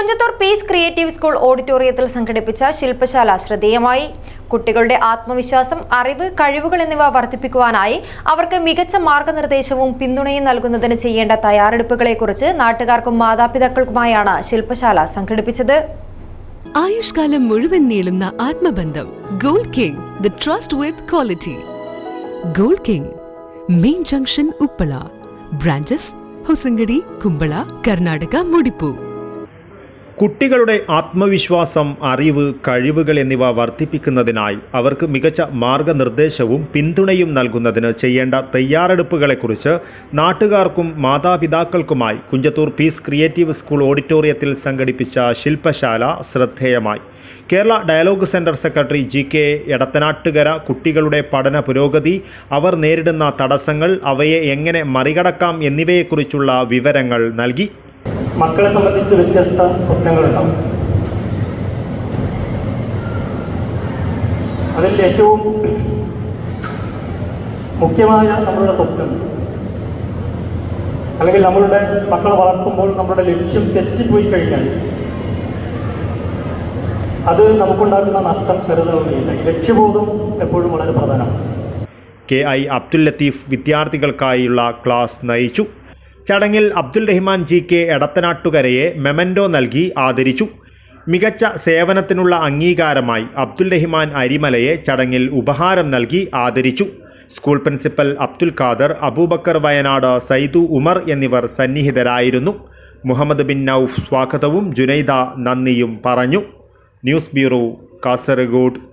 Kunjathur peace creative school ഓഡിറ്റോറിയത്തിൽ സംഘടിപ്പിച്ച ശില്പശാല ശ്രദ്ധേയമായി. കുട്ടികളുടെ ആത്മവിശ്വാസം അറിവ് കഴിവുകൾ എന്നിവ വർദ്ധിപ്പിക്കുവാനായി അവർക്ക് മികച്ച മാർഗനിർദ്ദേശവും പിന്തുണയും നൽകുന്നതിന് ചെയ്യേണ്ട തയ്യാറെടുപ്പുകളെക്കുറിച്ച് നാട്ടുകാർക്കും മാതാപിതാക്കൾക്കുമായാണ് ശില്പശാല സംഘടിപ്പിച്ചത്. ആയുഷ്കാലം മുഴുവൻ നീളുന്ന ആത്മബന്ധം gold king the trust with quality gold king main junction Uppala branches Hosangadi Kumbla Karnataka Mudipu കുട്ടികളുടെ ആത്മവിശ്വാസം അറിവ് കഴിവുകൾ എന്നിവ വർദ്ധിപ്പിക്കുന്നതിനായി അവർക്ക് മികച്ച മാർഗനിർദ്ദേശവും പിന്തുണയും നൽകുന്നതിന് ചെയ്യേണ്ട തയ്യാറെടുപ്പുകളെക്കുറിച്ച് നാട്ടുകാർക്കും മാതാപിതാക്കൾക്കുമായി കുഞ്ചത്തൂർ പീസ് ക്രിയേറ്റീവ് സ്കൂൾ ഓഡിറ്റോറിയത്തിൽ സംഘടിപ്പിച്ച ശില്പശാല ശ്രദ്ധേയമായി. Kerala dialogue centre secretary G K Edathanattukara കുട്ടികളുടെ പഠന പുരോഗതി അവർ നേരിടുന്ന തടസ്സങ്ങൾ അവയെ എങ്ങനെ മറികടക്കാം എന്നിവയെക്കുറിച്ചുള്ള വിവരങ്ങൾ നൽകി മക്കളെ സംബന്ധിച്ച് വ്യത്യസ്ത സ്വപ്നങ്ങളുണ്ടാവും. അതിൽ ഏറ്റവും മുഖ്യമായ നമ്മളുടെ സ്വപ്നം. അല്ലെങ്കിൽ നമ്മളുടെ മക്കളെ വളർത്തുമ്പോൾ നമ്മുടെ ലക്ഷ്യം തെറ്റിപ്പോയി കഴിഞ്ഞാൽ അത് നമുക്കുണ്ടാക്കുന്ന നഷ്ടം ചെറുതാവുകയില്ല. ലക്ഷ്യബോധം എപ്പോഴും വളരെ പ്രധാനമാണ്. കെ ഐ അബ്ദുൽ ലത്തീഫ് വിദ്യാർത്ഥികൾക്കായുള്ള ക്ലാസ് നയിച്ചു. ചടങ്ങിൽ അബ്ദുൽ റഹ്മാൻ ജി കെ എടത്തനാട്ടുകരയെ മെമൻഡോ നൽകി ആദരിച്ചു. മികച്ച സേവനത്തിനുള്ള അംഗീകാരമായി അബ്ദുൽ റഹ്മാൻ അരിമലയെ ചടങ്ങിൽ ഉപഹാരം നൽകി ആദരിച്ചു. സ്കൂൾ പ്രിൻസിപ്പൽ അബ്ദുൽ ഖാദർ അബൂബക്കർ വയനാട് സൈദു ഉമർ എന്നിവർ സന്നിഹിതരായിരുന്നു. മുഹമ്മദ് ബിൻ നൌഫ് സ്വാഗതവും ജുനൈദ നന്ദിയും പറഞ്ഞു. News bureau Kasaragod.